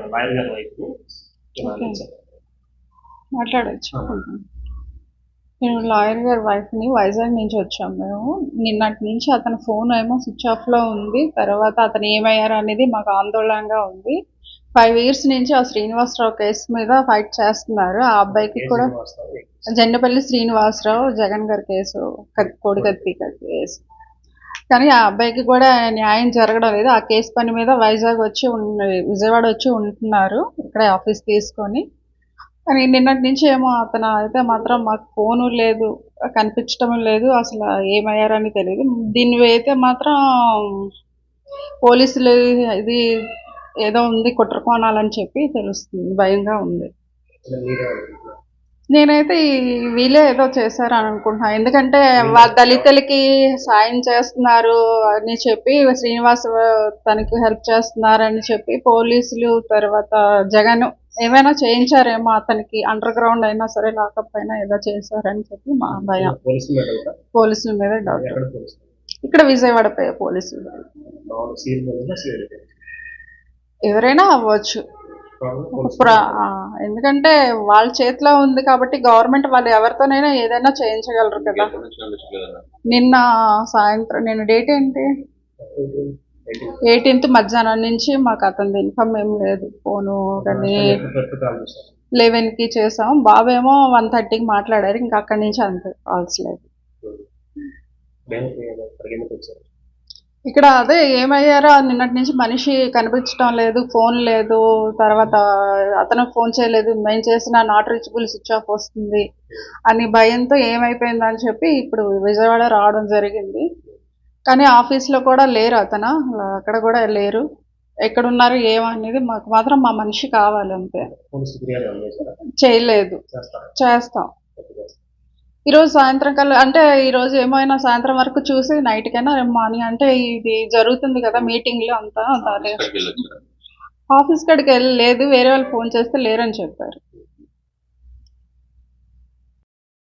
Lawyer గారి wife okay. మాట్లాడచ్చు. నేను లాయర్ గారి వైఫ్ని వైజాగ్ నుంచి వచ్చాం మేము. నిన్నటి నుంచి అతని ఫోన్ ఏమో స్విచ్ ఆఫ్లో ఉంది. తర్వాత అతను ఏమయ్యారు అనేది మాకు ఆందోళనగా ఉంది. ఫైవ్ ఇయర్స్ నుంచి ఆ శ్రీనివాసరావు కేసు మీద ఫైట్ చేస్తున్నారు. ఆ అబ్బాయికి కూడా జెండపల్లి శ్రీనివాసరావు జగన్ గారి కేసు కత్- కోడికత్తి కేసు. కానీ ఆ అబ్బాయికి కూడా న్యాయం జరగడం లేదు. ఆ కేసు పని మీద వైజాగ్ వచ్చి ఉన్న- విజయవాడ వచ్చి ఉంటున్నారు. ఇక్కడే ఆఫీస్ తీసుకొని. కానీ నిన్నటి నుంచి ఏమో అతను అయితే మాత్రం మాకు ఫోను లేదు కనిపించడం లేదు అసలు ఏమయ్యారని తెలియదు. దీన్ని అయితే మాత్రం పోలీసులు ఇది ఏదో ఉంది కుట్ర కోణాలని చెప్పి తెలుస్తుంది. భయంగా ఉంది. నేనైతే ఈ వీళ్ళే ఏదో చేశారు అని అనుకుంటున్నా ఎందుకంటే వా- దళితులకి సాయం చేస్తున్నారు అని చెప్పి శ్రీనివాస్ తనకి హెల్ప్ చేస్తున్నారని చెప్పి పోలీసులు తర్వాత జగన్ ఏమైనా చేయించారేమో అతనికి అండర్ గ్రౌండ్ అయినా సరే లాకప్ అయినా ఏదో చేశారని చెప్పి మా భయం. పోలీసు మేడం పోలీసుల మీద డౌట్. ఎక్కడ ఇక్కడ విజయవాడ పే- పోలీసులు. మామూలు ఎవరైనా అవ్వచ్చు. ప్ర- ఆ, ఎందుకంటే వాళ్ళ చేతిలో ఉంది కాబట్టి గవర్నమెంట్ వాళ్ళు ఎవరితోనైనా ఏదైనా చేయించగలరు కదా. నిన్న సాయంత్రం నిన్న డేట్ ఏంటి? ఎయిటీన్త్ మధ్యాహ్నం నుంచి మాకు అతనిది ఇన్ఫామ్ ఏం లేదు. ఫోను కానీ లెవెన్కి చేసాం బాబేమో వన్ థర్టీకి మాట్లాడారు. ఇంకా అక్కడి నుంచి అంతే కాల్స్ లేదు. ఇక్కడ అదే ఏమయ్యారో? నిన్నటి నుంచి మనిషి కనిపించడం లేదు ఫోన్ లేదు. తర్వాత అతను ఫోన్ చేయలేదు. మేము చేసిన నాట్ రీచబుల్ స్విచ్ ఆఫ్ వస్తుంది అని భయంతో ఏమైపోయిందని చెప్పి ఇప్పుడు విజయవాడ రావడం జరిగింది. కానీ ఆఫీస్లో కూడా లేరు అతను. అక్కడ కూడా లేరు. ఎక్కడున్నారు ఏమనేది మాకు మాత్రం మా మనిషి కావాలి అంతే. పోలీసు ఫిర్యాదు అందజేశారా చేయలేదు. చేస్తాం. ఈరోజు సాయంత్రం కల్లా అంటే ఈరోజు ఏమైనా సాయంత్రం వరకు చూసి నైట్కైనా రేపు మార్నింగ్ అంటే ఇది జరుగుతుంది కదా మీటింగ్లు అంతా అదే ఆఫీస్ కాడికి వెళ్ళి లేదు వేరే వాళ్ళు ఫోన్ చేస్తే లేరని చెప్పారు.